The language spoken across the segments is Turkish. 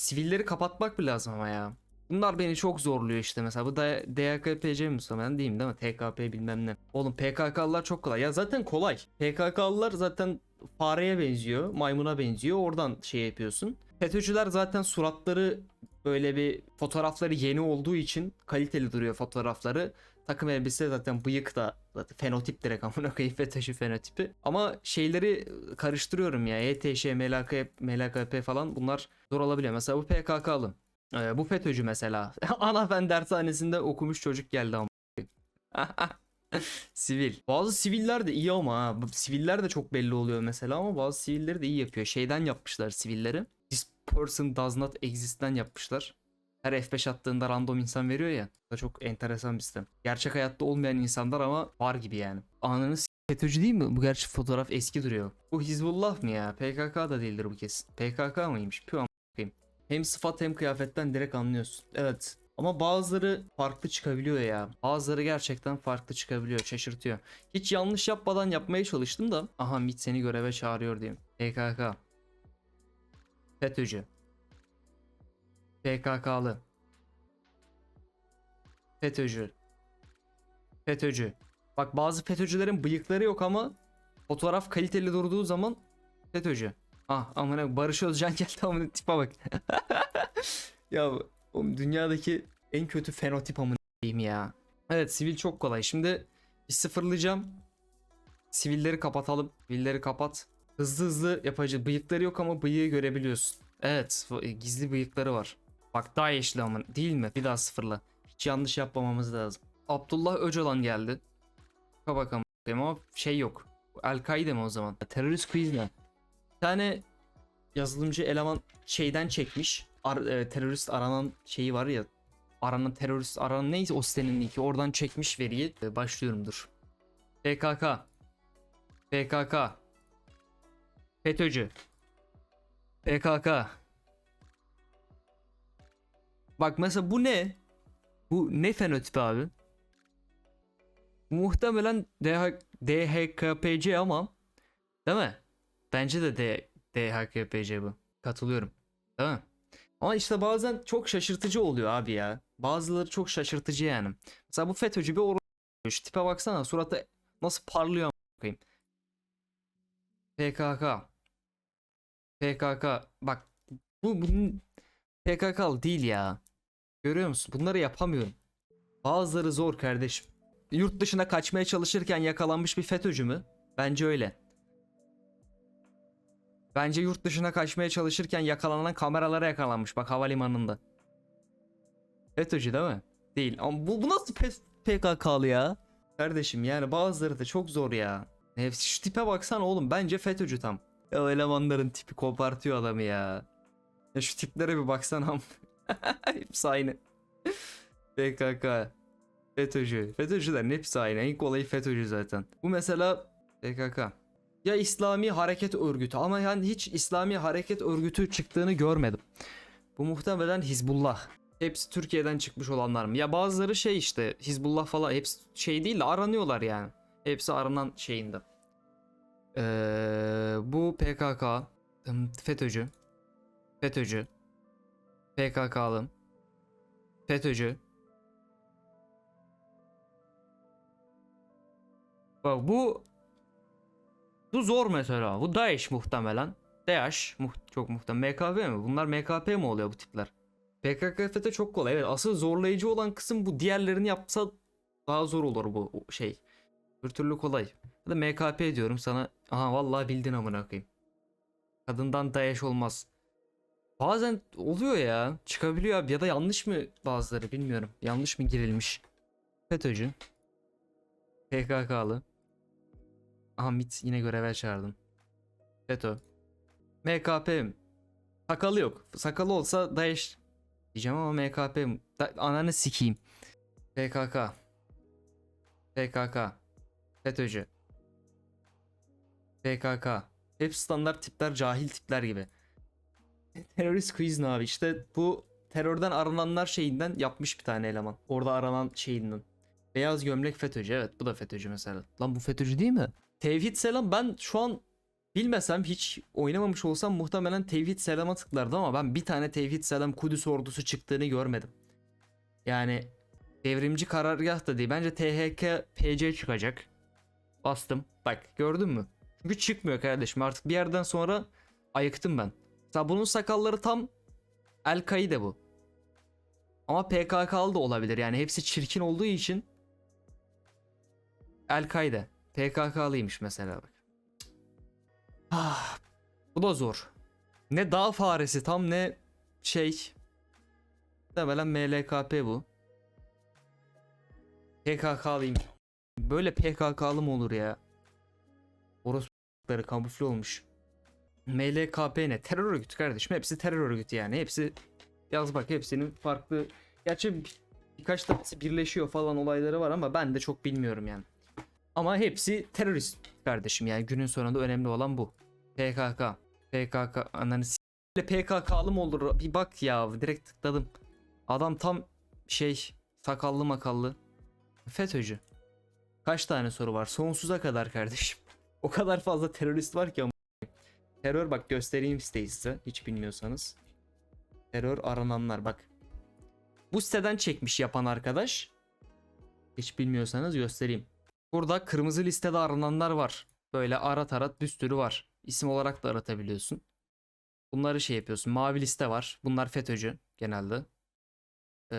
Sivilleri kapatmak mı lazım ama ya? Bunlar beni çok zorluyor işte mesela. Bu da DHKPC muhtemelen değil mi değil mi? TKP bilmem ne. Oğlum PKK'lılar çok kolay. Ya zaten kolay. PKK'lılar zaten fareye benziyor. Maymuna benziyor. Oradan şey yapıyorsun. FETÖ'cüler zaten suratları böyle bir fotoğrafları yeni olduğu için kaliteli duruyor fotoğrafları. Takım elbise zaten bıyık da zaten fenotip direkt amına koyayım FETÖ'cü fenotipi. Ama şeyleri karıştırıyorum ya. ETŞ, MLK, MLKP falan bunlar zor olabiliyor. Mesela bu PKK'lı. Ee, bu FETÖ'cü mesela. Ana fen dershanesinde okumuş çocuk geldi ama. Sivil. Bazı siviller de iyi ama ha. Siviller de çok belli oluyor mesela ama bazı sivilleri de iyi yapıyor. Şeyden yapmışlar sivilleri. Person does not exist'ten yapmışlar. Her F5 attığında random insan veriyor ya. Bu da çok enteresan bir sistem. Gerçek hayatta olmayan insanlar ama var gibi yani. Ananı FETÖ'cü değil mi? Bu gerçi fotoğraf eski duruyor. Bu Hizbullah mı ya? PKK da değildir bu kesin. PKK mıymış? Pü a**ayım. Hem sıfat hem kıyafetten direkt anlıyorsun. Evet. Ama bazıları farklı çıkabiliyor ya. Bazıları gerçekten farklı çıkabiliyor. Şaşırtıyor. Hiç yanlış yapmadan yapmaya çalıştım da. Aha MIT seni göreve çağırıyor diyeyim. PKK. FETÖ'cü. PKK'lı. FETÖ'cü. FETÖ'cü. Bak bazı FETÖ'cülerin bıyıkları yok ama fotoğraf kaliteli durduğu zaman FETÖ'cü. Ah amına Barış Özcan geldi amına tipe bak. ya oğlum dünyadaki en kötü fenotip amına ya. Evet sivil çok kolay. Şimdi bir sıfırlayacağım. Sivilleri kapatalım. Sivilleri kapat. Hızlı hızlı yapacağız. Bıyıkları yok ama bıyığı görebiliyorsun. Evet e, gizli bıyıkları var. Bak daha yeşil ama değil mi? Bir daha sıfırla. Hiç yanlış yapmamamız lazım. Abdullah Öcalan geldi. Baka bakalım ama şey yok. El-Kaide mi o zaman? Terörist quiz ne? Bir tane yazılımcı eleman şeyden çekmiş. Ar- e, terörist aranan şeyi var ya. Aranan terörist aranan neyse o sitenin linki. Oradan çekmiş veriyi. E, başlıyorum dur. PKK. PKK. FETÖ'cü. PKK. Bak mesela bu ne? Bu ne fenotipi abi? Muhtemelen DH, DHKPC ama değil mi? Bence de D, DHKPC bu. Katılıyorum. Değil mi? Ama işte bazen çok şaşırtıcı oluyor abi ya. Bazıları çok şaşırtıcı yani. Mesela bu FETÖ'cü bir oru şu tipe baksana suratı nasıl parlıyor. PKK. PKK. Bak bu, bu PKK değil ya. Görüyor musun? Bunları yapamıyorum. Bazıları zor kardeşim. Yurt dışına kaçmaya çalışırken yakalanmış bir FETÖ'cü mü? Bence öyle. Bence yurt dışına kaçmaya çalışırken yakalanan kameralara yakalanmış. Bak havalimanında. FETÖ'cü değil mi? Değil. Ama bu, bu nasıl PKK'lı ya? Kardeşim yani bazıları da çok zor ya. Şu tipe baksana oğlum. Bence FETÖ'cü tam. Ya o elemanların tipi kopartıyor adamı ya. Ya şu tiplere bir baksana. Hepsi aynı. PKK. FETÖ'cü. FETÖ'cülerin hepsi aynı. En kolayı FETÖ'cü zaten. Bu mesela PKK. Ya İslami Hareket Örgütü ama yani hiç İslami Hareket Örgütü çıktığını görmedim. Bu muhtemelen Hizbullah. Hepsi Türkiye'den çıkmış olanlar mı? Ya bazıları şey işte Hizbullah falan hepsi şey değil de aranıyorlar yani. Hepsi aranan şeyinde. Ee, bu PKK, FETÖ'cü, FETÖ'cü, PKK'lı, FETÖ'cü. Bak bu bu zor mesela. Bu DAEŞ muhtemelen. DAEŞ çok muhtemelen. MKP mi? Bunlar MKP mi oluyor bu tipler? PKK FETÖ çok kolay. Evet asıl zorlayıcı olan kısım bu diğerlerini yapsa daha zor olur bu şey. Bir türlü kolay. Ya da MKP diyorum sana. Aha vallahi bildin amına koyayım. Kadından DAEŞ olmaz. Bazen oluyor ya. Çıkabiliyor abi ya da yanlış mı bazıları bilmiyorum. Yanlış mı girilmiş. FETÖ'cü. PKK'lı. Aha MIT yine göreve çağırdım. FETÖ. MKP? Sakalı yok. Sakalı olsa DAEŞ diyeceğim ama MKP? Da- ananı sikeyim. PKK. PKK. FETÖ'cü. PKK. Hep standart tipler cahil tipler gibi. Terörist quiz ne abi? İşte bu terörden arananlar şeyinden yapmış bir tane eleman. Orada aranan şeyinden. Beyaz gömlek FETÖ'cü evet bu da FETÖ'cü mesela. Lan bu FETÖ'cü değil mi? Tevhid Selam ben şu an bilmesem hiç oynamamış olsam muhtemelen Tevhid Selam'a tıklardım ama ben bir tane Tevhid Selam Kudüs ordusu çıktığını görmedim. Yani devrimci karargah da değil. Bence THK PC çıkacak. Bastım. Bak gördün mü? Çünkü çıkmıyor kardeşim. Artık bir yerden sonra ayıktım ben. Mesela bunun sakalları tam El-Kaide bu. Ama PKK'lı da olabilir. Yani hepsi çirkin olduğu için El-Kaide. PKK'lıymış mesela bak. Ah, bu da zor. Ne dağ faresi tam ne şey. Muhtemelen MLKP bu. PKK'lıymış. Böyle PKK'lı mı olur ya? Orospuları kamufle olmuş. MLKP ne? Terör örgütü kardeşim. Hepsi terör örgütü yani. Hepsi yaz bak hepsinin farklı. Gerçi bir- birkaç tanesi birleşiyor falan olayları var ama ben de çok bilmiyorum yani. Ama hepsi terörist kardeşim yani günün sonunda önemli olan bu. PKK. PKK ananı s- PKK'lı mı olur? Bir bak ya direkt tıkladım. Adam tam şey sakallı makallı. FETÖ'cü. Kaç tane soru var? Sonsuza kadar kardeşim. O kadar fazla terörist var ki ama. Terör bak göstereyim siteyi size hiç bilmiyorsanız. Terör arananlar bak. Bu siteden çekmiş yapan arkadaş. Hiç bilmiyorsanız göstereyim. Burada kırmızı listede arananlar var. Böyle arat arat bir sürü var. İsim olarak da aratabiliyorsun. Bunları şey yapıyorsun. Mavi liste var. Bunlar FETÖ'cü genelde. Ee,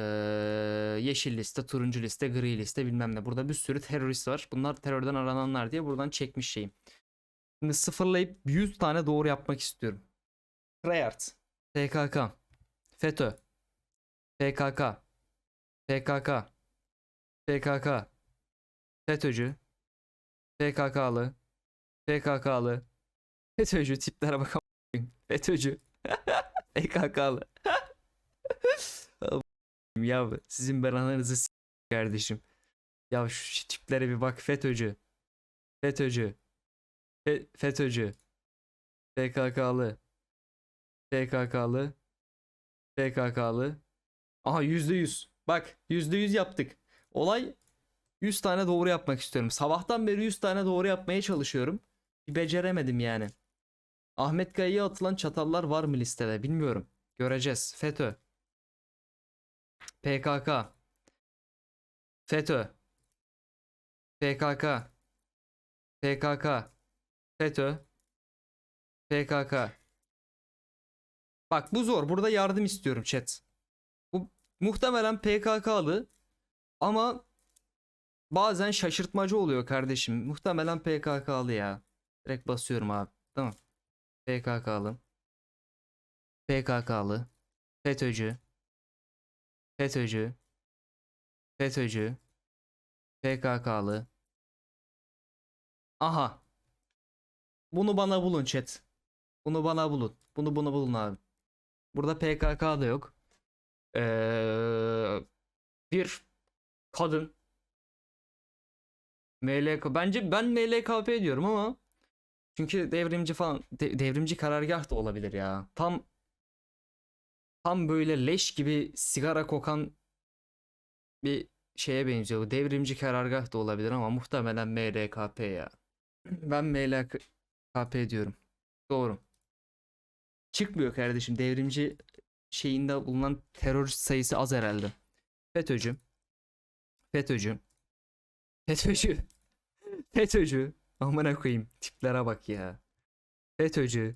yeşil liste, turuncu liste, gri liste bilmem ne. Burada bir sürü terörist var. Bunlar terörden arananlar diye buradan çekmiş şeyim. Şimdi sıfırlayıp 100 tane doğru yapmak istiyorum. Treyarch, PKK, FETÖ, PKK, PKK, PKK, FETÖ'cü, PKK'lı, PKK'lı, FETÖ'cü tiplere bakalım. FETÖ'cü, PKK'lı. ya sizin belanlarınızı s- kardeşim. Ya şu, tiplere bir bak FETÖ'cü, FETÖ'cü, Fe- FETÖ'cü, PKK'lı, PKK'lı, PKK'lı. Aha yüzde yüz. Bak yüzde yüz yaptık. Olay 100 tane doğru yapmak istiyorum. Sabahtan beri 100 tane doğru yapmaya çalışıyorum. Beceremedim yani. Ahmet Kaya'ya atılan çatallar var mı listede bilmiyorum. Göreceğiz. FETÖ. PKK. FETÖ. PKK. PKK. FETÖ. PKK. Bak bu zor. Burada yardım istiyorum chat. Bu muhtemelen PKK'lı ama bazen şaşırtmacı oluyor kardeşim. Muhtemelen PKK'lı ya. Direkt basıyorum abi. Tamam. PKK'lı. PKK'lı. FETÖ'cü. FETÖ'cü. FETÖ'cü. PKK'lı. Aha. Bunu bana bulun chat. Bunu bana bulun. Bunu bunu bulun abi. Burada PKK da yok. Ee, bir kadın MLK bence ben MLKP diyorum ama çünkü devrimci falan de- devrimci karargah da olabilir ya. Tam tam böyle leş gibi sigara kokan bir şeye benziyor. Bu Devrimci karargah da olabilir ama muhtemelen MLKP ya. Ben MLKP diyorum. Doğru. Çıkmıyor kardeşim. Devrimci şeyinde bulunan terörist sayısı az herhalde. FETÖ'cü. FETÖ'cü. FETÖ'cü. FETÖ'cü. Amına koyayım. Tiplere bak ya. FETÖ'cü.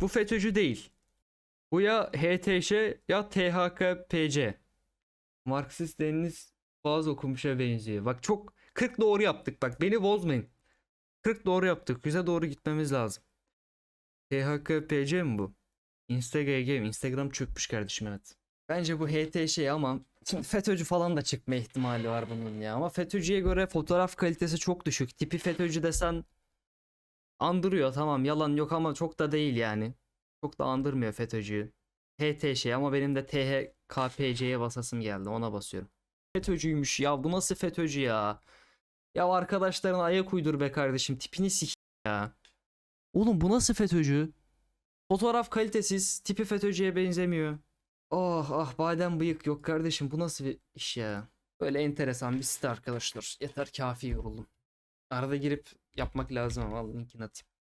Bu FETÖ'cü değil. Bu ya HTŞ ya THKPC. Marksist Leninist bazı okumuşa benziyor. Bak çok 40 doğru yaptık. Bak beni bozmayın. 40 doğru yaptık. 100'e doğru gitmemiz lazım. THKPC mi bu? Instagram? Instagram çökmüş kardeşim evet. Bence bu HT şey ama şimdi FETÖ'cü falan da çıkma ihtimali var bunun ya. Ama FETÖ'cüye göre fotoğraf kalitesi çok düşük. Tipi FETÖ'cü desen andırıyor tamam yalan yok ama çok da değil yani. Çok da andırmıyor FETÖ'cüyü. HT şey ama benim de THKPC'ye basasım geldi ona basıyorum. FETÖ'cüymüş ya bu nasıl FETÖ'cü ya? Ya arkadaşlarına ayak uydur be kardeşim tipini sik ya. Oğlum bu nasıl FETÖ'cü? Fotoğraf kalitesiz, tipi FETÖ'cüye benzemiyor. Oh ah badem bıyık yok kardeşim bu nasıl bir iş ya? Böyle enteresan bir site arkadaşlar. Yeter kafi yoruldum. Arada girip yapmak lazım ama linkini atayım.